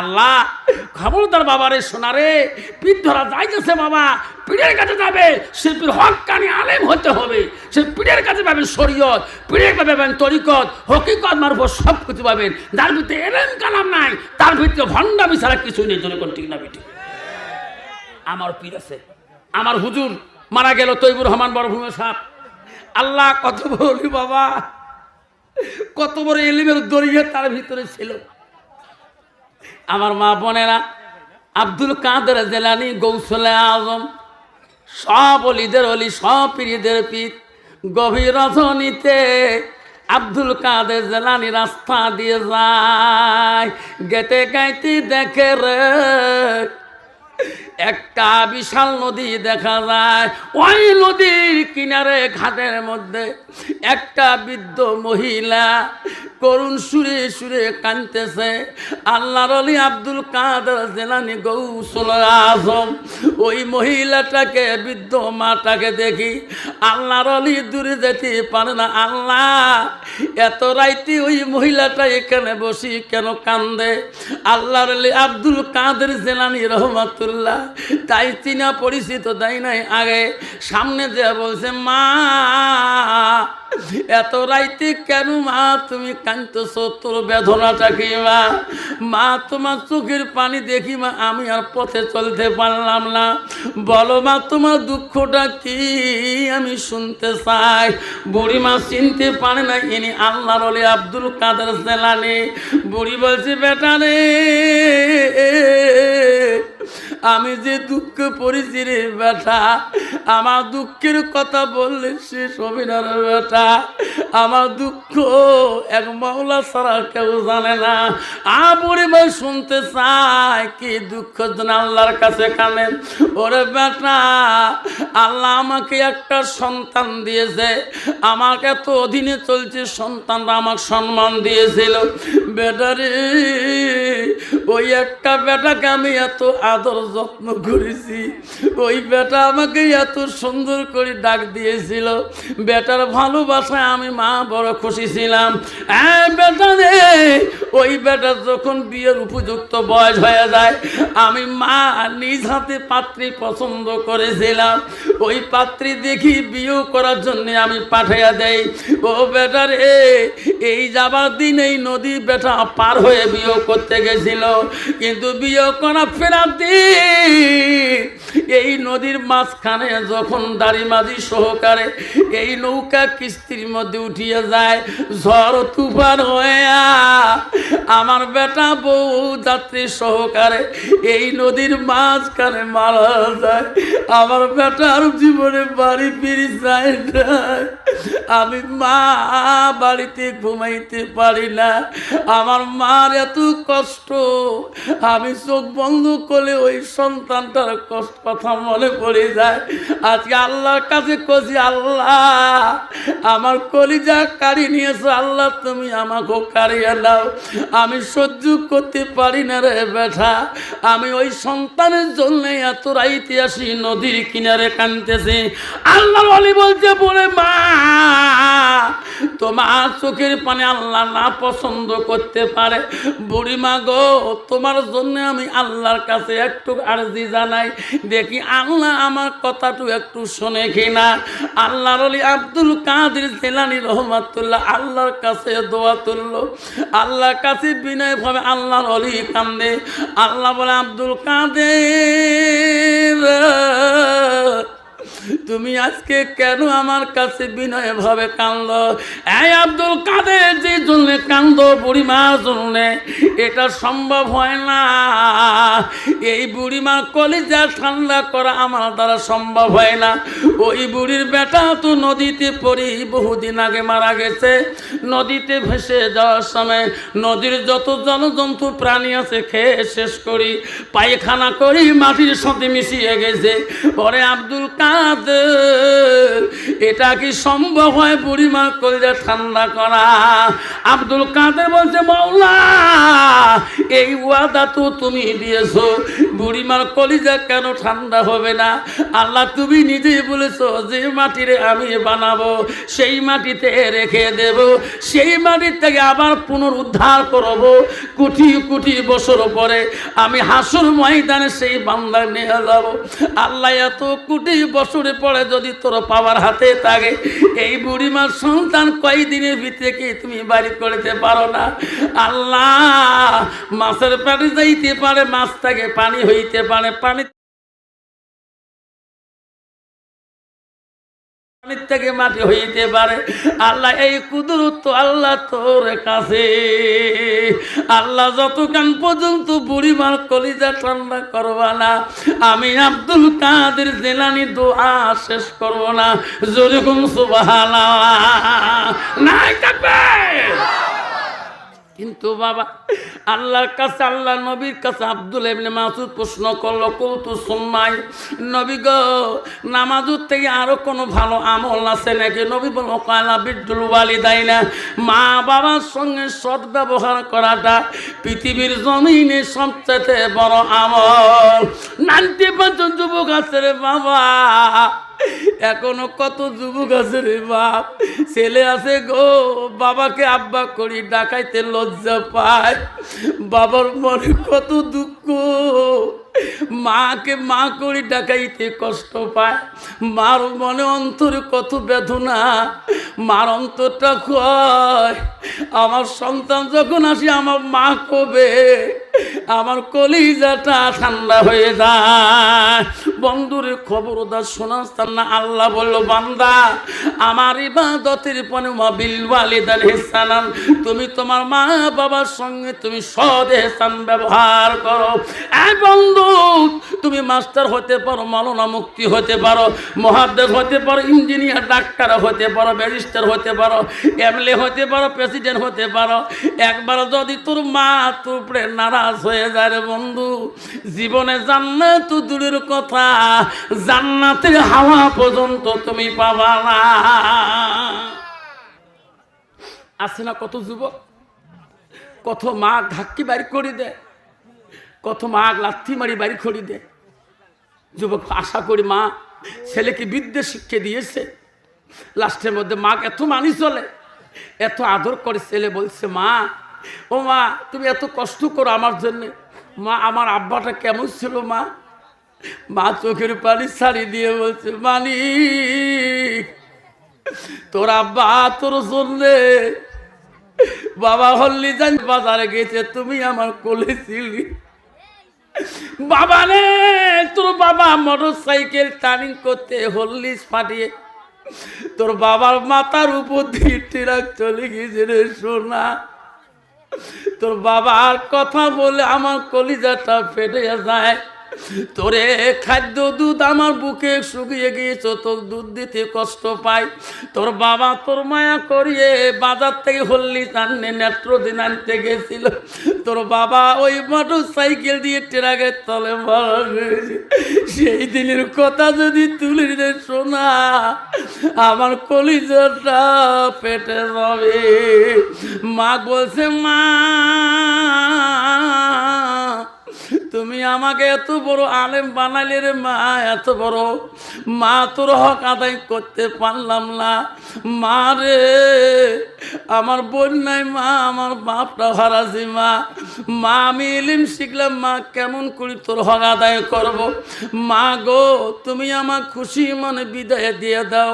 আল্লাহ, খবরদার বাবারে সোনারে পিঠ ধরা যাইতেছে বাবা, পীরের কাছে যাবে সে পীর হকানি আলেম হতে হবে। সে পীরের কাছে পাবেন শরীয়ত, পীরের কাছে পাবেন তরিকত, হকিকত মারফত সব কিছু পাবেন। যার ভিতরে এলেম কালাম নাই, তার ভিতরে ভণ্ডামি ছাড়া কিছুই নেই কোন ঠিক না বেটি আমার পীর আছে, আমার হুজুর মারা গেল, তৈবুর রহমান বড়ভূমি সাপ আল্লাহ কত বলি বাবা, কত বড় এলিমের দরিয়ে তার ভিতরে ছিল। আমার মা বোনেরা, আব্দুল কাদের জেলানি, গৌসলে আজম, সব অলিদের অলি, সব পীরিদের পীর। গভীর রজনীতে আব্দুল কাদের জেলানি রাস্তা দিয়ে যায়। গেতে গাইতে দেখে রে একটা বিশাল নদী দেখা যায়। ওই নদীর কিনারে ঘাটের মধ্যে একটা বৃদ্ধ মহিলা করুণ সুরে সুরে কানতেছে আল্লাহর আলী আব্দুল কাদের জেলানি গৌসল আজম। ওই মহিলাটাকে, বৃদ্ধ মাটাকে দেখি আল্লাহর আলী দূরে যেতে পারে না। আল্লাহ, এত রাইতে ওই মহিলাটা এখানে বসি কেন কান্দে? আল্লাহর আলী আব্দুল কাদের জেলানি রহমাতুল্লাহ তাই চিনা পরিচিত দেয় নাই। আগে সামনে যে বলছে, মা, এত রাইতে কেন মা, তুমি কাঁদতেছ? তোর বেদনাটা কি মা? মা, তোমার চোখের পানি দেখি মা, আমি আর পথে চলতে পারলাম না। বলো মা, তোমার দুঃখটা কি? আমি শুনতে চাই। বুড়ি মা চিনতে পারে না, ইনি আল্লাহর আব্দুল কাদের সেলানি বুড়ি বলছে, বেটা রে আমি যে দুঃখ রে বেটা আমার দুঃখের কথা বললে হবে না বেটা। আমার দুঃখ এক মাওলা ছাড়া কেউ জানে না। আপরে ভাই শুনতে চায়, কি দুঃখ যেন আল্লাহর কাছে কানেন ওরে বেটা, আল্লাহ আমাকে একটা সন্তান দিয়েছে। আমাকে এত অধীনে চলছে সন্তানরা আমাকে সম্মান দিয়েছিল। বেটারে ওই একটা বেটাকে আমি এত আদর যত্ন করেছি। ওই বেটা আমাকে এত সুন্দর করে ডাক দিয়েছিল, বেটার ভালোবাসায় আমি মা বড় খুশি ছিলাম। হ্যাঁ ওই বেটা যখন বিয়ের উপযুক্ত বয়স হয়ে যায়, আমি মা নিজ হাতে পাত্রী পছন্দ করেছিলাম। ওই পাত্রী দেখি বিয়ে করার জন্য আমি পাঠাইয়া দেই। ও বেটা রে, এই যাবার দিন এই নদী বেটা পার হয়ে বিয়ে করতে গেছিল, কিন্তু বিয়ে করা ফেরার দিন এই নদীর মাঝখানে যখন দাড়ি মাঝি সহকারে এই নৌকা কিস্তির মধ্যে উঠিয়ে যায়, ঝড় তুফান হয়ে আমার বেটা বউ যাত্রী সহকারে এই নদীর মাঝখানে মারা যায়। আমার বেটার জীবনে বাড়ি ফিরে যায় আমি মা বাড়িতে ঘুমাইতে পারি না। আমার মার এত কষ্ট। আমি চোখ বন্ধ করলে ওই সন্তানটার কষ্ট কথা মনে পড়ে যায়। আজকে আল্লাহর কাছে কছি আল্লাহ, আমার কলিজা কাড়ি নিয়েছো, আল্লাহ, তুমি আমাকেও কাড়িয়ে নাও আমি সহ্য করতে পারি না রে বেটা। আমি ওই সন্তানের জন্য এত রাইতে আসি, নদীর কিনারে কানতেছি আল্লাহর অলি বলছে বলে মা, তোমার চোখের পানি আল্লাহ না পছন্দ করতে পারে। বুড়ি মা গো, তোমার জন্য আমি আল্লাহর কাছে একটু আর্জি জানাই। দেখি আল্লাহ আমার কথাটু একটু শোনে কিনা আল্লাহর অলি আব্দুল কাদের জেলানি রহমাতুল্লাহ আল্লাহর কাছে দোয়া তুললো। আল্লাহর কাছে বিনয় ভাবে আল্লাহর অলি কান্দে। আল্লাহ বলে, আব্দুল কাদের তুমি আজকে কেন আমার কাছে বিনয় ভাবে কান্দ এই আব্দুল কাদের যে জন্য কান্দ বুড়িমার জন্য, এটা সম্ভব হয় না। এই বুড়িমার কলিজা ঠান্ডা করা আমার দ্বারা সম্ভব হয় না। ওই বুড়ির বেটা তো নদীতে পড়ি, বহুদিন আগে মারা গেছে। নদীতে ভেসে যাওয়ার সময় নদীর যত জলজন্তু প্রাণী আছে খেয়ে শেষ করি। পায়খানা করি, মাটির সাথে মিশিয়ে গেছে। পরে আব্দুল কাদের কাদের এটা কি সম্ভব হয় বুড়িমা কলিজা ঠান্ডা করা? আব্দুল কাদের বলছে মৌলা এই ওয়াদা তো তুমি দিয়েছ। বুড়িমার কলিজা কেন ঠান্ডা হবে না? আল্লাহ, তুমি নিজেই বলেছ যে মাটিরে আমি বানাবো, সেই মাটিতে রেখে দেব। সেই মাটির থেকে আবার পুনরুদ্ধার করব। কোটি কোটি বছর পরে আমি হাসুর ময়দানে সেই বান্দা নিয়ে যাব। আল্লাহ, এত কোটি বছরে পরে যদি তোর পাওয়ার হাতে থাকে। এই বুড়িমার সন্তান কয়েকদিনের ভিতরে কি তুমি বাড়ি করতে পারো না? আল্লাহ, মাছের পানি যাইতে পারে মাছ থাকে পানি হইতে পারে, পানি থেকে মাটি হইতে পারে। আল্লাহ এই কুদরত আল্লাহ তোর কাছে। আল্লাহ যতক্ষণ পর্যন্ত বুড়িমার কলিজা ঠান্ডা করবা না, আমি আব্দুল কাদের জেলানি দোয়া শেষ করব না। যেরকম সুবাহ নাই থাকবে। কিন্তু বাবা, আল্লাহর কাছে আল্লাহ নবীর কাছে আব্দুল ইবনে মাসুদ প্রশ্ন করল, কৌতু সুম্মাই? নবী গো, নামাজুর থেকে আরও কোনো ভালো আমল আছে নাকি? নবী বলো কয়লা বিদ্যুল বালি দেয় না মা বাবার সঙ্গে সৎ ব্যবহার করাটা পৃথিবীর জমিনে সবচেয়ে বড় আমল। নাইনটি পার্সেন্ট যুবক আছে রে বাবা। এখনও কত যুবক আছে রে বাপ ছেলে আছে গো, বাবাকে আব্বা করি ডাকাইতে লজ্জা পায়। বাবার মনে কত দুঃখ। মাকে মা করি ডাকাইতে কষ্ট পায়। মার মনে অন্তরে কত বেদনা। মার অন্তরটা কয় আমার সন্তান যখন আসি, আমার মা কবে? আমার কলিজাটা ঠান্ডা হয়ে যায়। বন্ধুরে খবরদার শোনাস্তান না, আল্লাহ বলল, বান্দা, আমার ইবাদতের পনে বিল ওয়ালিদান হেসানান তুমি তোমার মা বাবার সঙ্গে তুমি সদ হেসান ব্যবহার করো। এই বন্ধু তুমি মাস্টার হতে পারো মালনা মুক্তি হতে পারো মহাদেব হতে পারো, ইঞ্জিনিয়ার, ডাক্তার হতে পারো, ব্যারিস্টার হতে পারো, এমএলএ হতে পারো, প্রেসিডেন্ট হতে পারো। একবার যদি তোর মা তোর উপরে নারাজ হয়ে যায় রে বন্ধু, জীবনে জান্নাত দূরের কথা, জান্নাতের হাওয়া পর্যন্ত তুমি পাবা না। আছে না কত যুবক? কত মা ঘাক্কি বাড়ি করে দেয়? কত মা লাথি মারি বাড়ি খড়ি দে। যুবক, আশা করি মা, ছেলেকে বিদ্যে শিক্ষা দিয়েছে। লাস্টের মধ্যে মা এত মানি চলে, এত আদর করে ছেলে বলছে, মা, ও মা, তুমি এত কষ্ট করো আমার জন্যে। মা, আমার আব্বাটা কেমন ছিল, মা? মা চোখের পানি ছাড়ি দিয়ে বলছে, মানি, তোর আব্বা তোর জন্যে বাবা হল্লি যান বাজারে গেছে, তুমি আমার কোলে ছিলি। বাবা রে, তোর বাবা মোটর সাইকেল টার্নিং করতে হল্লিস ফাটিয়ে তোর বাবার মাথার উপর দিয়ে ট্রাক চলে গেছে রে সোনা। তোর বাবার কথা বলে আমার কলিজাটা ফেটে যায়। তোরে খাদ্য দুধ আমার বুকে শুকিয়ে গিয়েছ, তোর দুধ দিতে কষ্ট পাই। তোর বাবা তোর মায়া করিয়ে বাজার থেকে হল্লি টাননে নেত্রদিন আনতে গেছিল। তোর বাবা ওই মোটর সাইকেল দিয়ে ট্রাকের তলে মারা সেই দিনের কথা যদি তুলে দে শোনা আমার কলিজাটা পেটে যাবে। মা বলছে, মা তুমি আমাকে এত বড় আলেম বানাইলে রে মা, এত বড়। মা, তোর হক আদায় করতে পারলাম না। মা রে, আমার বোন নাই মা, আমার বাপটা হারাজি মা। মা, আমি এলিম শিখলাম, মা, কেমন করি তোর হক আদায় করব? মা গো, তুমি আমার খুশি মনে বিদায় দিয়ে দাও।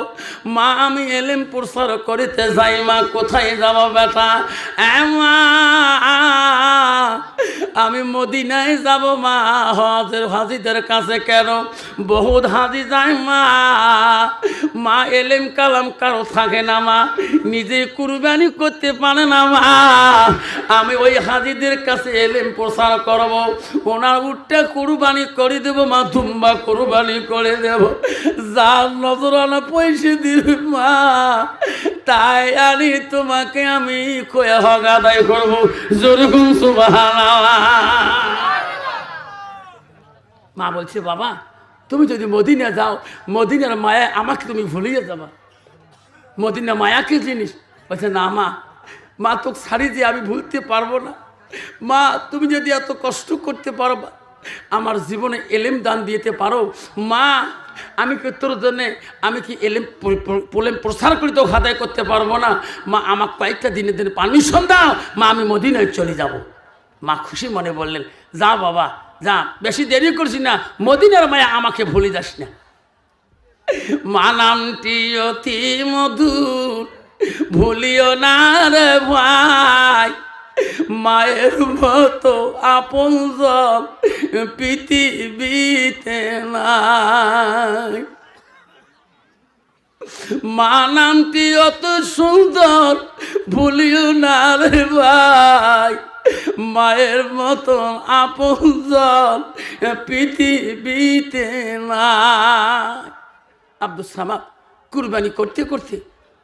মা, আমি এলিম প্রসার করিতে যাই, মা, কোথায় যাব বেটা? মা আমি মদিনায় যাব মা হজের হাজিদের কাছে কেন? বহুত হাজি যায় মা। মা এলেম কালাম কারও থাকে না মা। নিজে কুরবানি করতে পারে না মা। আমি ওই হাজিদের কাছে এলেম প্রচার করব। ওনার উঠটা কুরবানি করে দেব মা তুম্বা কুরবানি করে দেব। যার নজরানা পয়সা দিবে মা। তাই আনি তোমাকে আমি খোয়া আদায় করব। যেরকম সুবাহ মা বলছে, বাবা, তুমি যদি মদিনা যাও, মদিনার মায়া আমাকে তুমি ভুলিয়ে যাবা। মদিনা মায়া কি জিনিস? বলছে, না মা মা তোকে ছাড়ি দিয়ে আমি ভুলতে পারব না। মা, তুমি যদি এত কষ্ট করতে পারবা আমার জীবনে এলেম দান দিতে পারো। মা, আমি কি তোর জন্যে, আমি কি এলেম পোলেম প্রসার করে তো খাতায় করতে পারব না? মা আমার কয়েকটা দিনে দিনে পারমিশন দাও। মা, আমি মদিনায় চলে যাব। মা খুশি মনে বললেন, যা বাবা যা বেশি দেরি করছি না। মদিনার মায়া আমাকে ভুলে যাস না। মানামটি অতি মধুর, ভুলিও না রে ভাই। মায়ের মতো আপন জল পৃথিবীতে নাই। মা নামটি অত সুন্দর, ভুলিও না রে ভাই। মায়ের মতন আপন পৃথিবীতে নাই। আব্দুল সামাদ কুরবানি করতে করতে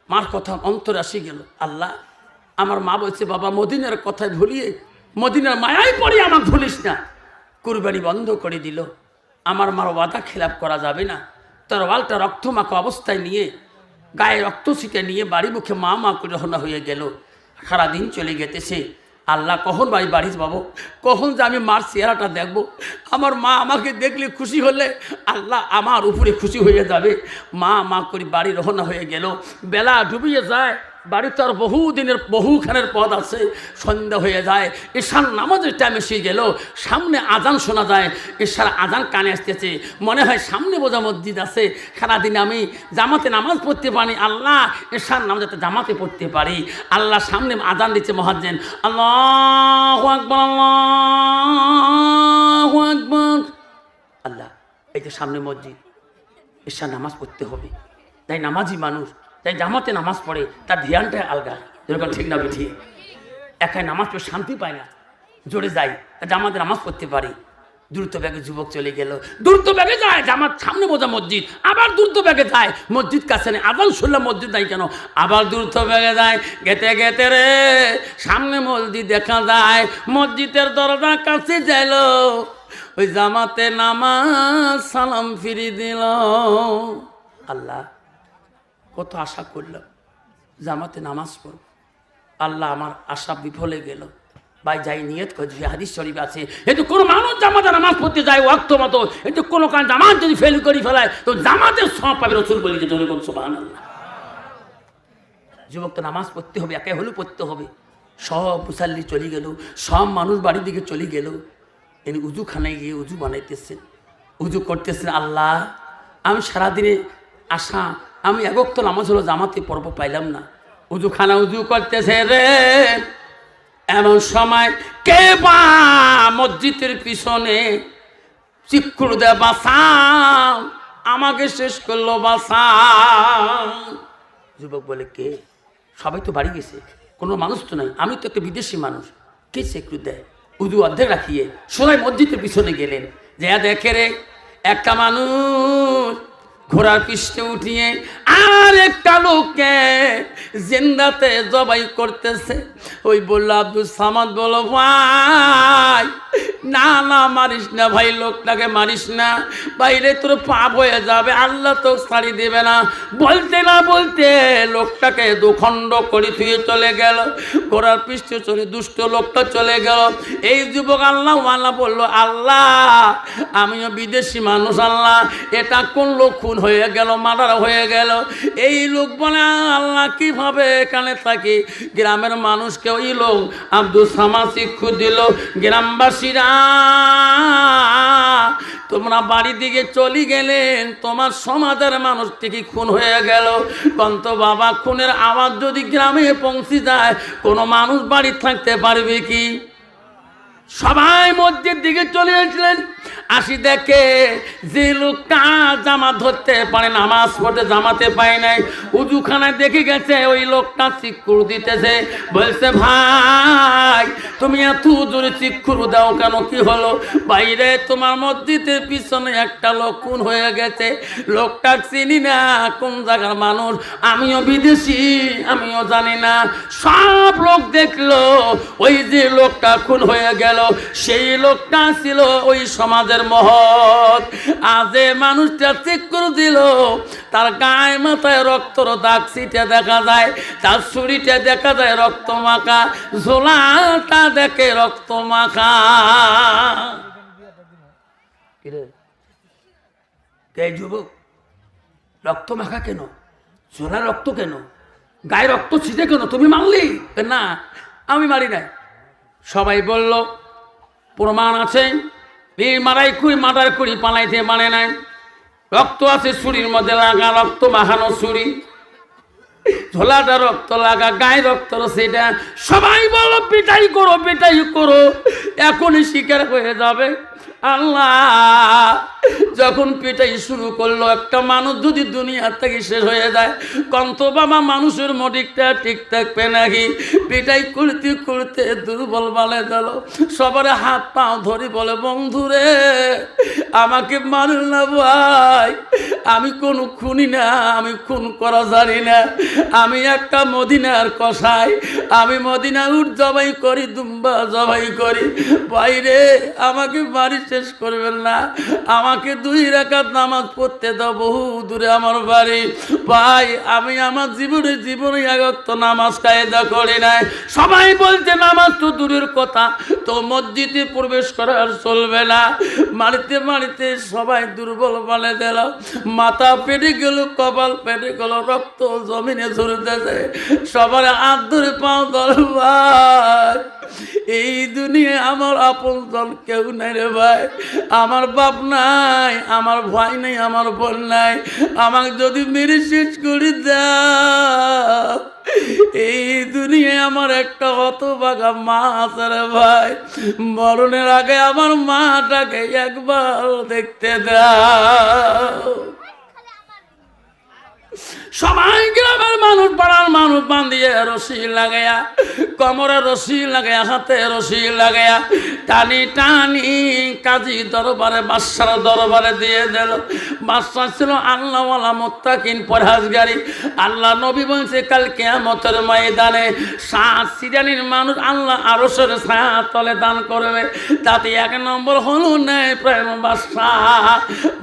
মার কথা অন্তর আসি গেল। আল্লাহ, আমার মা বলছে, বাবা, মদিনার কথায় ভুলিয়ে, মদিনার মায়াই পড়ে আমার ভুলিস না। কুরবানি বন্ধ করে দিল। আমার মার ওয়াদা খেলাপ করা যাবে না। তার ওয়ালটা রক্ত রক্তমাখা অবস্থায় নিয়ে, গায়ে রক্ত ছিটে নিয়ে বাড়ি মুখে মা মা করে হয়ে গেল। সারাদিন চলে গেতেছে। আল্লাহ কখন বাড়ি বাড়ি পাবো কখন যে আমি মার চেহারাটা দেখব? আমার মা আমাকে দেখলে খুশি হলে আল্লাহ আমার উপরে খুশি হয়ে যাবে। মা মা করে বাড়ি রহনা হয়ে গেল। বেলা ডুবিয়ে যায়। বাড়ি তো আর বহু দিনের বহুখানের পথ আছে। সন্ধ্যা হয়ে যায়, ঈশান নামাজের টাইম এসে গেল, সামনে আজান শোনা যায়, ঈশার আজান কানে আসতেছে। মনে হয় সামনে বোঝা মসজিদ আছে। সারাদিন আমি জামাতে নামাজ পড়তে পারি, আল্লাহ ঈশান নামাজ যাতে জামাতে পড়তে পারি। আল্লাহ সামনে আজান দিচ্ছে মহাজ্জেন। আল্লাহ আকবর আল্লাহ আকবর। আল্লাহ, এই যে সামনে মসজিদ ঈশার নামাজ পড়তে হবে। তাই নামাজি মানুষ তাই জামাতে নামাজ পড়ে, তার ধ্যানটাই আলগা। যেরকম ঠিক না ঠিক একাই নামাজ পড়ে শান্তি পায় না। জোরে যাই। জামাতে নামাজ পড়তে পারি। দ্রুত ব্যাগে যুবক চলে গেল। দ্রুত ব্যাগে যায়। জামাত সামনে বোঝা মসজিদ। আবার দ্রুত ব্যাগে যায়। মসজিদ কাছে নেই। আবার শুনলাম মসজিদ নাই কেন? আবার দ্রুত ব্যাগে যায়। গেতে গেতে রে, সামনে মসজিদ দেখা যায়। মসজিদের দরজা কাছে যাইল। ওই জামাতে নামাজ সালাম ফিরি দিল। আল্লাহ। কত আশা করলাম, জামাতে নামাজ পড়ব। আল্লাহ আমার আশা বিফলে গেল। ভাই, যাই নিয়ত করে, যে হাদিস শরীফ আছে কিন্তু কোনো মানুষ জামাতে নামাজ পড়তে যায় ওয়াক্ত মতো কিন্তু কোনো কারণ জামাত যদি ফেল করে ফেলায়, তো জামাতের সব পাবে রসুল বলি যে জনগণ সোবাহান আল্লাহ যুবক তো নামাজ পড়তে হবে, একে হলেও পড়তে হবে। সব মুসাল্লি চলে গেল, সব মানুষ বাড়ির দিকে চলে গেল। তিনি উজুখানায় গিয়ে উজু বানাইতেছেন, উজু করতেছেন আল্লাহ। আমি সারাদিনে আশা আমি একক নামাজ হলো জামাতে পর্ব পাইলাম না। উজু খানা উজু করতেছে রে। এমন সময় কে বা মসজিদের পিছনে চিক্ষুর দে বাসাম, আমাকে শেষ করল বাসাম। যুবক বলে, কে? সবাই তো বাড়ি গেছে, কোনো মানুষ তো নাই, আমি তো একটা বিদেশি মানুষ। কে চেকরু দেয় উদু অর্ধেক রাখিয়ে সবাই মসজিদের পিছনে গেলেন। যে দেখে রে, একটা মানুষ ঘোড়ার পৃষ্ঠে উঠিয়ে আর একটা লোককে জিন্দাতে জবাই করতেছে। ওই বলল, আব্দুল সামাদ বলো, ভাই, না না, মারিস না, ভাই, লোকটাকে মারিস না। বাইরে তোর পাপ হয়ে যাবে, আল্লাহ তো ছাড়ি দেবে না। বলতে না বলতে লোকটাকে দুখণ্ড করে থুয়ে চলে গেল। ঘোড়ার পৃষ্ঠে চলে দুষ্ট লোকটা চলে গেল। এই যুবক আল্লাহ আল্লাহ বলল, আল্লাহ, আমিও বিদেশি মানুষ, আল্লাহ, এটা কোন লোক খুন হয়ে গেল, মার্ডার হয়ে গেল। এই লোক বলে, আল্লাহ কীভাবে এখানে থাকি? গ্রামের মানুষকে ওই লোক, আব্দুল সামা শিক্ষু দিল গ্রামবাসীরা। তোমরা বাড়ি দিকে চলে গেলেন, তোমার সমাজের মানুষ থেকে খুন হয়ে গেল। কন্ত বাবা, খুনের আওয়াজ যদি গ্রামে পৌঁছে যায়, কোনো মানুষ বাড়ি থাকতে পারবে কি? সবাই মসজিদ দিকে চলে এসেছিলেন। আসি দেখে যে লোকটা জামা ধরতে পারে, নামাজ পড়তে জামাতে পায় নাই। উজুখানায় দেখে গেছে, ওই লোকটা চিকুর দিতেছে। বলছে, ভাই, তুমি এত জোরে চিকুর দাও কেন? কি হলো? বাইরে তোমার মসজিদের পিছনে একটা লোক খুন হয়ে গেছে। লোকটা চিনি না কোন জায়গার মানুষ। আমিও বিদেশি, আমিও জানি না। সব লোক দেখল, ওই যে লোকটা খুন হয়ে গেল। সেই লোকটা ছিল ওই সমাজের মহৎ। আজ মানুষটা চেক করে দিল। তার গায়ে মাথায় রক্তর দাগ সিটে দেখা যায়। তার শরীরটা দেখা যায় রক্ত মাখা। ঝোলাটা দেখে রক্ত মাখা। যুবক? রক্ত মাখা কেন? ঝোলা রক্ত কেন? গায়ে রক্ত ছিটে কেন? তুমি মারলি? না, আমি মারি নাই। সবাই বলল প্রমাণ আছে। পীর মারাই কুড়ি মাদার কুড়ি পালাইতে মানে নাই। রক্ত আছে ছুরির মধ্যে, লাগা রক্ত মাখানো ছুরি। ঝোলাটা রক্ত, লাগা গায়ে রক্ত সেটা সবাই বলো, পিটাই করো পিটাই করো। এখনই শিকার হয়ে যাবে। আল্লাহ। যখন পিটাই শুরু করল, একটা মানুষ যদি দুনিয়ার থেকে শেষ হয়ে যায় কন্ত বাবা মানুষের মডিকটা ঠিক থাকবে নাকি? পিটাই করতে করতে দুর্বল বলে গেল সবার হাত পাও ধরি বলে, বন্ধুরে, আমাকে মারল না ভাই। আমি কোনো খুনি না, আমি খুন করা জানি না। আমি একটা মদিনার কষাই আমি মদিনা উঠ জবাই করি, দুম্বা জবাই করি। বাইরে আমাকে বাড়ি শেষ করবেন না। আমাকে দুই রাকাত নামাজ পড়তে দাও, বহু দূরে আমার বাড়ি। ভাই, আমি আমার জীবনে জীবনে আগত নামাজ কায়দা করি নাই। সবাই বলছে, নামাজ তো দূরের কথা, তো মসজিদে প্রবেশ করা চলবে না। মারিতে মারিতে সবাই দুর্বল বলে দিল। মাথা পেটে গেল, কপাল পেটে গেল, রক্ত জমিনে ঝরতেছে। সবার হাত ধরে পাও দল ভাই। এই দুনিয়ায় আমার আপন দল কেউ নাই রে, ভাই। আমার বাপ নাই, আমার ভাই নাই, আমার বোন নাই। আমাকে যদি মেরে শেষ করে দাও, এই দুনিয়ায় আমার একটা হতবাগা মা আছে রে ভাই। মরণের আগে আমার মাটাকে একবার দেখতে দাও। সবাই গ্রামের মানুষ, পাড়ার মানুষ বান্ধিয়ে রশি লাগাইয়া, কমরে রশি লাগাইয়া, হাতে রশি লাগাইয়া, টানি টানি কাজী দরবারে, বাদশার দরবারে দিয়ে দিল। বাদশা ছিল আল্লাহওয়ালা মোত্তাকিন পরহাজগারি। আল্লাহ নবী বলছে, কাল কেয়ামতের ময়দানে সাত সিরানির মানুষ আল্লাহ আরসের ছায়া তলে দান করবে। তাতে এক নম্বর হলো নেই প্রেম বাদশাহ।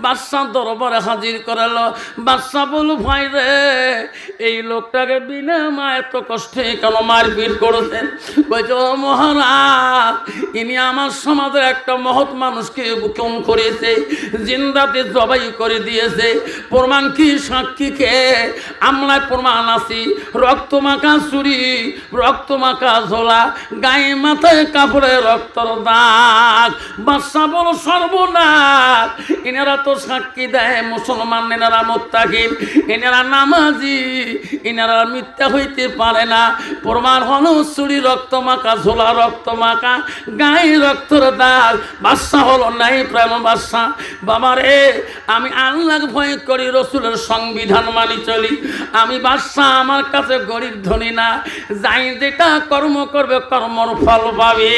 বাদশাহ দরবারে হাজির করালো। বাদশাহ বলু ভাই রে এই লোকটাকে বিনা মা এত কষ্টে কেন মারপিট করেছেন? কইছে ও মহারাজ, ইনি আমার সমাজের একটা মহৎ মানুষকে বুকম করেছে, জিন্দাতে জবাই করে দিয়েছে। প্রমাণ কি সাক্ষীকে আমলায় প্রমাণ আছি রক্ত মাখা চুরি রক্ত মাখা ঝোলা, গায়ে মাথায় কাপড়ে রক্তর দাগ, বাদশা বলো সর্বনাশ। এনারা তো সাক্ষী দেয়, মুসলমান এনারা মোত্তাকিন এনারা নামাজি এনারা মিথ্যা হইতে পারে না। প্রমাণ হলো চুরি রক্ত মাখা, ঝোলা রক্ত মাখা, গায়ে রক্তর দাগ। বাদশা হলো নাই প্রেম বাদশা। বাবা রে আমি আল্লাহ ভয় করি, রসুলের সংবিধান মানি চলি। আমি বাদশা, আমার কাছে গরিব ধনী না। যাই যেটা কর্ম করবে, কর্মর ফল পাবে।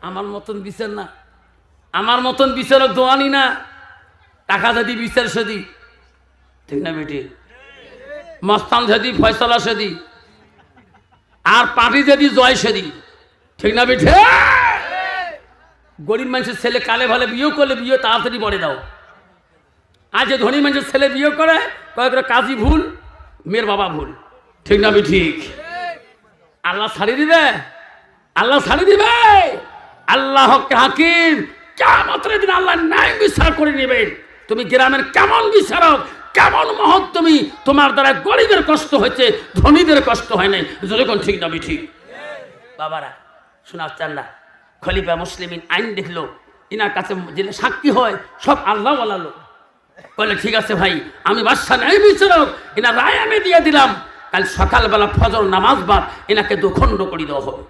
আমার মতন বিচার না। আমার মতন বিচারক দোয়ানি না। টাকা যদি বিচার সেদি। ঠিক না বেটি মস্তান যদি ফয়সলা সেদি, আর পার্টি যদি জয় সেদি। ঠিক না বেঠে গরিব মানুষের ছেলে কালে ভালে বিয়ে করলে বিয়ে তাড়াতাড়ি পড়ে দাও। আর যে ধনী মানুষের ছেলে বিয়ে করে কয়েকটা কাজী ভুল, মেয়ের বাবা ভুল। ঠিক না ঠিক আল্লাহ ছাড়ি দিবে? আল্লাহ ছাড়ি দিবে? আল্লাহ হাকিম কেমন দিন আল্লাহ ন্যায় বিচার করে নেবে তুমি গ্রামের কেমন বিচারক কেমন মহৎ তুমি? তোমার দ্বারা গরিবের কষ্ট হয়েছে, ধনীদের কষ্ট হয় নাই। যখন ঠিক না ঠিক। বাবারা শোনা চান না খলিফা মুসলিমিন আইন দেখল। ইনার কাছে যে সাক্ষী হয়, সব আল্লাহ বলালো বলে ঠিক আছে ভাই, আমি বাদশা ন্যায় বিচারক। এনা রায় আমি দিয়ে দিলাম। কাল সকালবেলা ফজর নামাজ বাদ এনাকে দুখণ্ড করে দেওয়া হবে।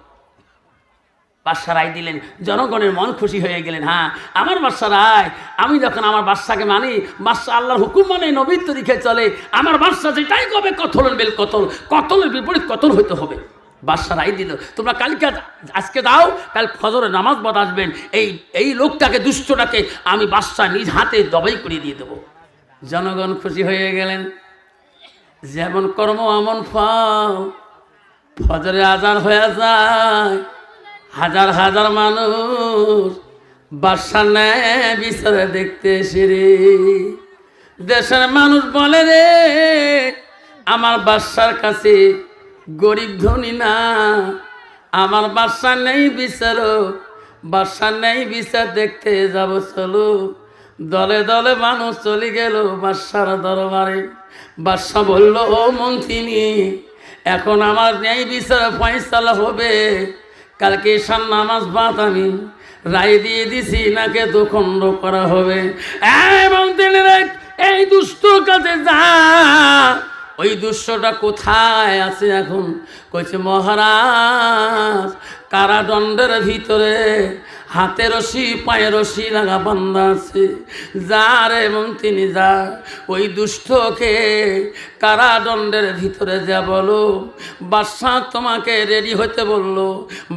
বাদশা রায় দিলেন, জনগণের মন খুশি হয়ে গেলেন হ্যাঁ আমার বাদশা রায়, আমি যখন আমার বাদশাকে মানি বাদশা আল্লাহর হুকুম মানে নবীর তরিখে চলে, আমার বাদশা যেটাই কবে কতল বেল কতল, কতলের বিপরীত কতল হইতে হবে? বাদশা রায় দিল, তোমরা কালকে আজকে দাও কাল ফজরে নামাজ বাদ আসবেন, এই এই লোকটাকে, দুষ্টটাকে আমি বাদশা নিজ হাতে দবাই করে দিয়ে দেবো। জনগণ খুশি হয়ে গেলেন, যেমন কর্ম এমন ফজরে আজান হয়ে যায় হাজার হাজার মানুষ বাসা নেয় বিচারে দেখতে এসে দেশের মানুষ বলে রে, আমার বাসার কাছে গরিব ধনী না। আমার বাসা নেই বিচার বাসা নেই বিচার দেখতে যাব, চলো। দলে দলে মানুষ চলে গেল বাসার দরবারে। বাদশা বলল, ও মন্ত্রিনী, এখন আমার ন্যায় বিচার ফয়সালা হবে। কালকে নামাজ বাদ আমি রায় দিয়ে দিছি, নাকে দুখণ্ড করা হবে। এবং তিনি এই দুষ্ট কাছে যা। ওই দুষ্টটা কোথায় আছে এখন? কইছে, মহারাজ, কারাদণ্ডের ভিতরে হাতে রশি, পায়ে রশি লাগা বান্ধা আছে। যার এবং তিনি যা ওই দুষ্টকে কারাদণ্ডের ভিতরে যা বলো। বাদশাহ তোমাকে রেডি হতে বলল,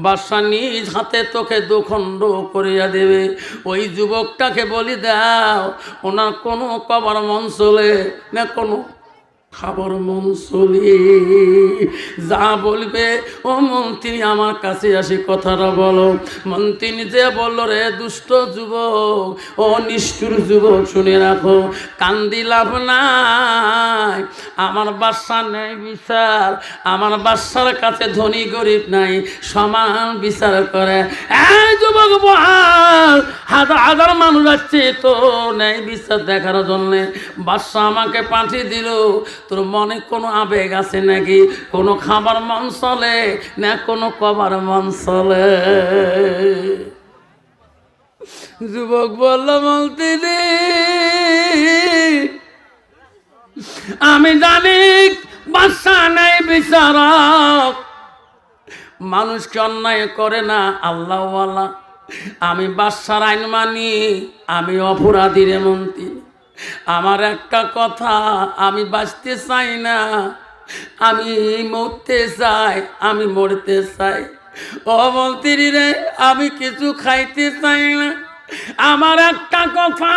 বাদশাহ নিজ হাতে তোকে দুখণ্ড করিয়া দেবে। ওই যুবকটাকে বলি দাও, ওনার কোনো কবর মঞ্চলে না কোনো খাবার মন চলি। যা বলবে, ও মন্ত্রী আমার কাছে আসি কথাটা বলো। মন্ত্রী যে বলল রে দুষ্ট যুবক, ও নিষ্ঠুর যুবক, শুনে রাখো, কান্দি লাভ নাই। আমার বাসার নেই বিচার, আমার বাসার কাছে ধনী গরিব নাই, সমান বিচার করে। যুবক বহাল হাজার হাজার মানুষ যাচ্ছে তো নেই বিচার দেখার জন্যে। বাদশা আমাকে পাঠিয়ে দিল তোর মনে কোনো আবেগ আছে নাকি? কোনো খাবার মন চলে না কোনো কবার মন চলে? যুবক বলল মন্ত্রী আমি জানি বাসা নেই বিচারক। মানুষকে অন্যায় করে না, আল্লাহওয়ালা। আমি বাদশার আইন মানি, আমি অপরাধীর মন্ত্রী আমার একটা কথা, আমি বাঁচতে চাই না। আমি মরতে চাই, আমি মরতে চাই। ও মন্ত্রী রে, আমি কিছু খাইতে চাই না। আমার একটা কথা,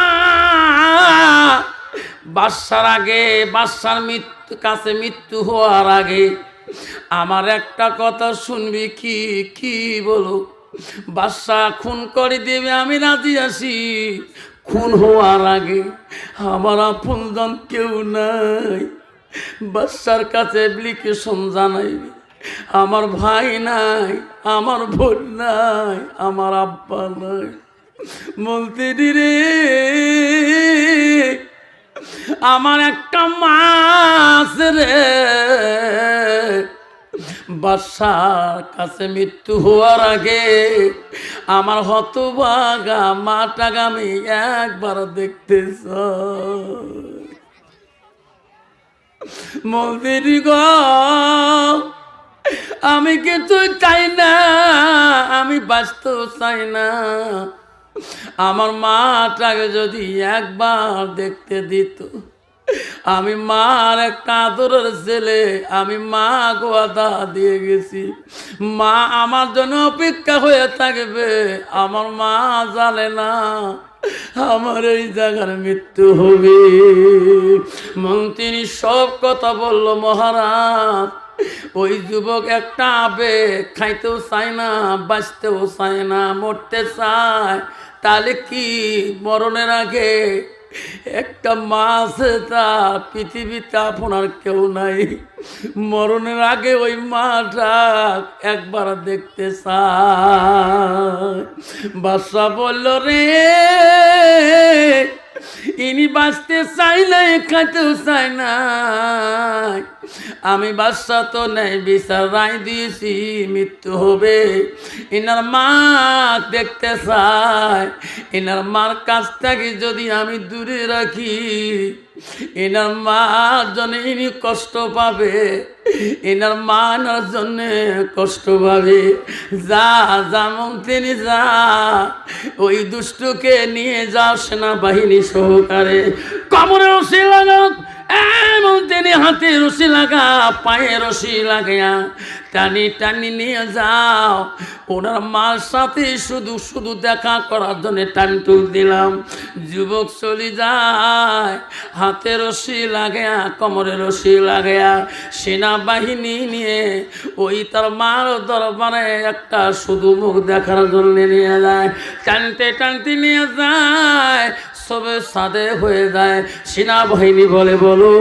বাদশার আগে, বাদশার মৃত্যু, কাছে মৃত্যু হওয়ার আগে আমার একটা কথা শুনবি, কি কি বলো? বাদশা খুন করে দেবে, আমি রাজি আছি। খুন হওয়ার আগে আমার আপনজন কেউ নাই। বাচ্চার কাছে অ্যাপ্লিকেশন জানাইবি আমার ভাই নাই, আমার বোন নাই, আমার আব্বা নাই। মন্ত্রী রে, আমার একটা মাছ রে। বাসার কাছে মৃত্যু হওয়ার আগে আমার হতবাগা মাটাকে আমি একবার দেখতে মন্দির আমি কিছু চাই না, আমি বাঁচতেও চাই না। আমার মাটাকে যদি একবার দেখতে দিত আমি মার আদরের ছেলে, আমি মা গোয়াদা দিয়ে গেছি। মা আমার জন্য অপেক্ষা হয়ে থাকবে, আমার মা জানে না আমার এই জায়গার মৃত্যু হবে। মন্ত্রী সব কথা বলল, মহারাজ, ওই যুবক একটা আবেগ, খাইতেও চায় না, বাঁচতেও চায় না, মরতে চায়। তাহলে কি মরণের আগে একটা মা আছে তা পৃথিবীতে আপনার কেউ নাই। মরণের আগে ওই মাটা একবার দেখতে চায় বলল, রে, ইনি বাঁচতে চাই নাই, খাইতেও চাই না আমি বাদশা তো নেই বিচার রায় দিয়েছি, মৃত্যু হবে। এনার মা দেখতে চায় এনার মার কাছ থেকে যদি আমি দূরে রাখি। এনার মার জন্য ইনি কষ্ট পাবে। এনার মানার জন্য কষ্ট পাবে। যা যেমন তিনি যা। ওই দুষ্টকে নিয়ে যাও সেনাবাহিনী সহকারে। কামড়ে রশি লাগা হাতে রশি লাগা, পায়ে রশি লাগাইয়া টানি টানি নিয়ে যাও। ওনার মার সাথে শুধু শুধু দেখা করার জন্য টান টুক দিলাম। যুবক চলে যায়, হাতে রশি লাগাইয়া কোমরে রশি লাগাইয়া সেনাবাহিনী নিয়ে ওই তার মার দরবারে একটা শুধু মুখ দেখার জন্য নিয়ে যায়। টানতে টানতে নিয়ে যায় সবে সাদে হয়ে যায়। সিনা বাহিনী বলে, বলো,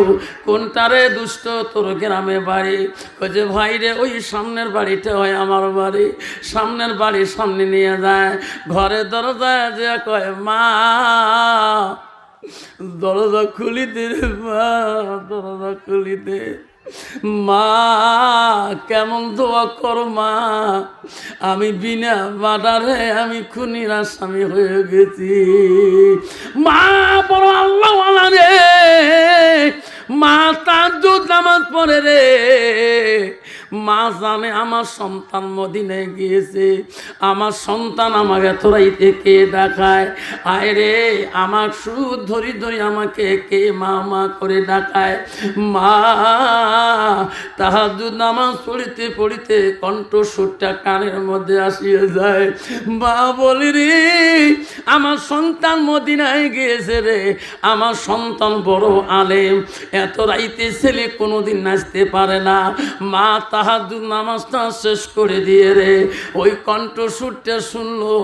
কোনটারে দুষ্ট তোর গ্রামে বাড়ি? ওই যে, ভাই রে, ওই সামনের বাড়িটা হয় আমার বাড়ি। সামনের বাড়ির সামনে নিয়ে যায়। ঘরে দরজায় যে কয়, মা, দরজা খুলি দে রে, মা, দরজা খুলি দে। মা, কেমন দোয়া কর মা। আমি বিনা বাডারে আমি খুনির আসামি হয়ে গেছি। মা, বড় আল্লাহ রে। মা, তার নামাজ পড়ে রে। মা জানে আমার সন্তান মদিনে গিয়েছে। আমার সন্তান আমাকে এতরাইতে কে দেখায়। আয় রে, আমার সুদ ধরি ধরি আমাকে কে মা মা করে ডাকায়। মা, তাহাজুদ নামাজ পড়িতে পড়িতে কণ্ঠস্বরটা কানের মধ্যে আসিয়ে যায়। মা বলি রে, আমার সন্তান মদিনায় গিয়েছে রে। আমার সন্তান বড় আলেম। এত রাইতে ছেলে কোনোদিন নাচতে পারে না। মা তাহাজুদ নামাজটা শেষ করে দিয়ে রে, ওই কণ্ঠস্বরটা শুনলো।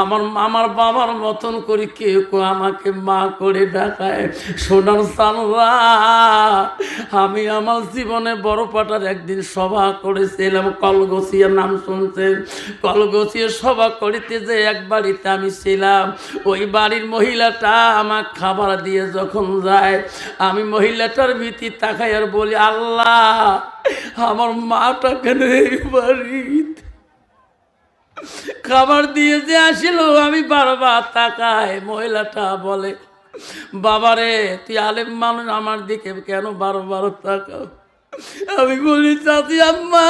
আমার আমার বাবার মতন করে কেউ কেউ আমাকে মা করে ডাকায় সোনার সালরা আমি আমার জীবনে বড় পাটার একদিন সভা করেছিলাম, কলগছিয়ার নাম শুনছেন? কলগছিয়া সভা করিতে যে এক বাড়িতে আমি ছিলাম, ওই বাড়ির মহিলাটা আমার খাবার দিয়ে যখন যায়, আমি মহিলাটার ভীতি তাকাই আর বলি, আল্লাহ, আমার মাটা কেন বাড়িতে খাবার দিয়ে যে আসিল, আমি বারবার তাকাই মহিলাটা বলে, বাবারে, তুই আলেম মানুষ, আমার দিকে কেন বারবার তাকাও? আমি বলি, চাচি আম্মা,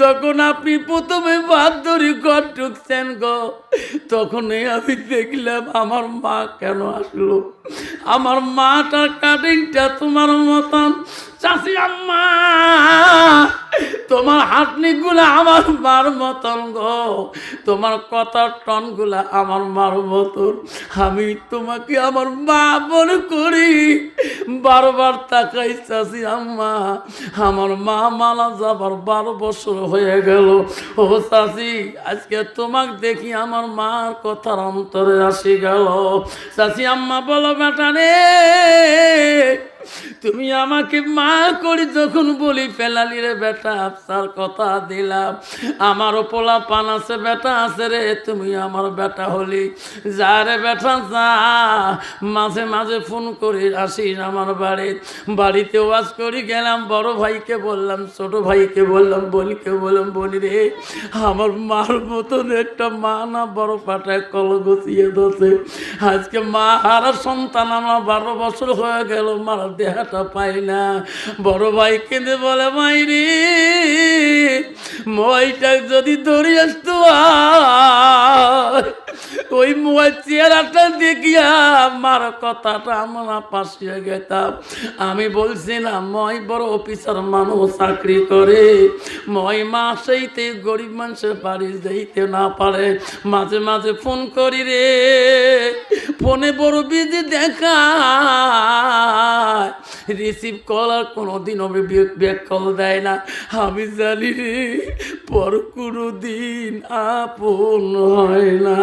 যখন আপনি প্রথমে বাদ ধরি ঘর ঢুকছেন গো, তখনই আমি দেখলাম আমার মা কেন আসলো? আমার মাটার কাটিংটা তোমার মতন চাষি আম্মা, তোমার হাতনিগুলা আমার মার মতন গো। তোমার কথার টনগুলা আমার মার মতন। আমি তোমাকে আমার মা করি। বারবার তাকাই চাষি আম্মা, আমার মা মালা যাবার বারো বছর হয়ে গেল। ও চাষি আজকে তোমাকে দেখি আমার মার কথার অন্তরে আসি গেল। চাষি আম্মা বলো, বেটা রে। তুমি আমাকে মা করি যখন বলি ফেলালি রে বেটা, আফসার কথা দিলাম। আমারও পোলা পান আছে, বেটা আছে রে, তুমি আমার বেটা হলি। যা রে বেটা, যা। মাঝে মাঝে ফোন করি আসিস আমার বাড়ি। বাড়িতে ওয়াজ করি গেলাম, বড় ভাইকে বললাম, ছোট ভাইকে বললাম বলিকে বললাম বলি রে, আমার মার মতন একটা মা না, বড় পাটায় কল গছিয়ে দোষে আজকে মা হারা সন্তান আমার বারো বছর হয়ে গেল, মার দেহাটা পাই না। বড় ভাই কেঁদে বলে, মাই রে, মইটা যদি দৌড়ে আসতো। ওই মোবাইল চেহারাটা দেখিয়া আমার কথাটা আমরা পাশে গেতাম। আমি বলছিলাম, মই বড় অফিসার মানুষ, চাকরি করে। মই মাসেইতে গরিব মানুষের বাড়ি যাইতে না পারে। মাঝে মাঝে ফোন করি রে, ফোনে বড় বিজি দেখা রিসিভ কল আর কোনোদিনও ব্যাক কল দেয় না। আমি জানি রে, পর কোনো দিন আপন হয় না।